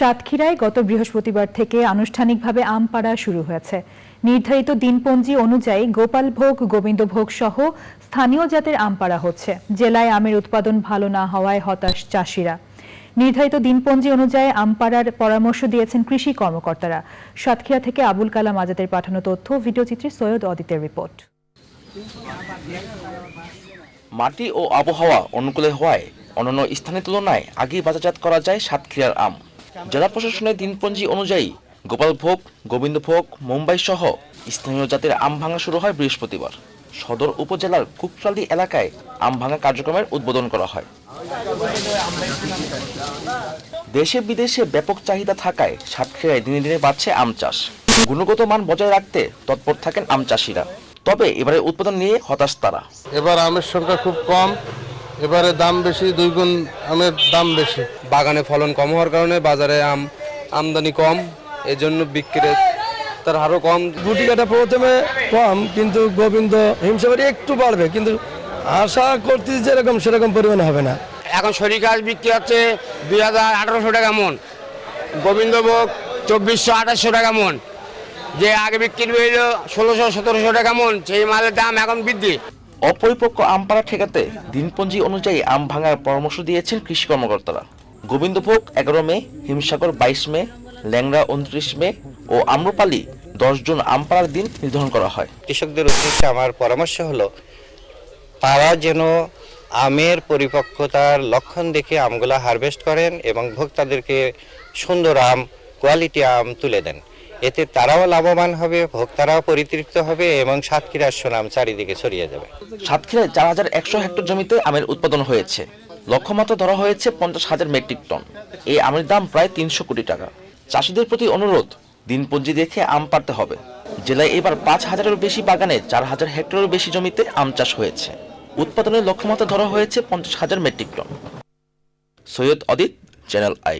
সাতক্ষীরায় গত বৃহস্পতিবার থেকে আনুষ্ঠানিকভাবে আম পাড়া শুরু হয়েছে। নির্ধারিত দিনপঞ্জি অনুযায়ী গোপাল গোপালভোগ, গোবিন্দভোগ সহ স্থানীয় জাতের আম পাড়া হচ্ছে। জেলায় আমের উৎপাদন ভালো না হওয়ায় হতাশ চাষিরা। নির্ধারিত দিনপঞ্জি অনুযায়ী আম পাড়ার পরামর্শ দিয়েছেন কৃষি কর্মকর্তারা। সাতক্ষীরা থেকে আবুল কালাম আজাদের পাঠানো তথ্য, ভিডিওচিত্রে সৈয়দ অদিতের রিপোর্ট। মাটি ও আবহাওয়া অনুকূলে হওয়ায় অন্যান্য স্থানের তুলনায় আগেই বাজারজাত করা যায় সাতক্ষীরার আম। জেলা প্রশাসনের দিনপঞ্জি অনুযায়ী গোপালভোগ গোবিন্দভোগ মুম্বাই সহ স্থানীয় জাতের আম ভাঙা শুরু হয় বৃহস্পতিবার। সদর উপজেলার কুকরালি এলাকায় আম ভাঙা কার্যক্রমের উদ্বোধন করা হয়। দেশে বিদেশে ব্যাপক চাহিদা থাকায় সাতক্ষীরায় দিনে দিনে বাড়ছে আম চাষ। গুণগত মান বজায় রাখতে তৎপর থাকেন আম চাষিরা। তবে এবারে উৎপাদন নিয়ে হতাশ তারা। এবার আমের সংখ্যা খুব কম। এবারে দাম বেশি দুই গুণ আমের দাম বেশি। বাগানে ফলন কম হওয়ার কারণে বাজারে আম আমদানি কম এই জন্য বিক্রি তার হারও কম। গুটি কাটা প্রথমে কম কিন্তু গোবিন্দ হিমসাবাড়ি একটু বাড়বে কিন্তু আশা করছি যেরকম সেরকম পরিমাণে হবে না। এখন শরীর গাছ বিক্রি হচ্ছে দুই হাজার আঠারোশো টাকা মন। গোবিন্দভোগ চব্বিশশো আঠাশশো টাকা মন। যে আগে বিক্রি হইল ষোলোশো সতেরোশো টাকা মন সেই মালের দাম এখন বৃদ্ধি। অপরিপক্ক আম পাড়া ঠেকাতে দিনপঞ্জি অনুযায়ী আম ভাঙার পরামর্শ দিয়েছেন কৃষি কর্মকর্তারা। গোবিন্দভোগ এগারো মে, হিমসাগর বাইশ মে, ল্যাংড়া উনত্রিশ মে ও আম্রপালি দশ জুন আম পাড়ার দিন নির্ধারণ করা হয়। কৃষকদের উদ্দেশ্যে আমার পরামর্শ হলো, তারা যেন আমের পরিপক্কতার লক্ষণ দেখে আমগুলা হারভেস্ট করেন এবং ভোক্তাদেরকে সুন্দর আম, কোয়ালিটি আম তুলে দেন। এতে তারাও লাভবান হবে, ভোক্তারাও পরিতৃপ্ত হবে এবং সাতক্ষীরার সুনাম চারিদিকে ছড়িয়ে যাবে। সাতক্ষীরায় চার হাজার একশো হেক্টর জমিতে আমের উৎপাদন হয়েছে। লক্ষ্যমাত্রা ধরা হয়েছে পঞ্চাশ হাজার মেট্রিক টন। এই আমের দাম প্রায় তিনশো কোটি টাকা। চাষিদের প্রতি অনুরোধ, দিনপঞ্জি দেখে আম পাড়তে হবে। জেলায় এবার পাঁচ হাজারেরও বেশি বাগানে চার হাজার হেক্টরেরও বেশি জমিতে আম চাষ হয়েছে। উৎপাদনের লক্ষ্যমাত্রা ধরা হয়েছে পঞ্চাশ হাজার metric ton. Syed Adit channel I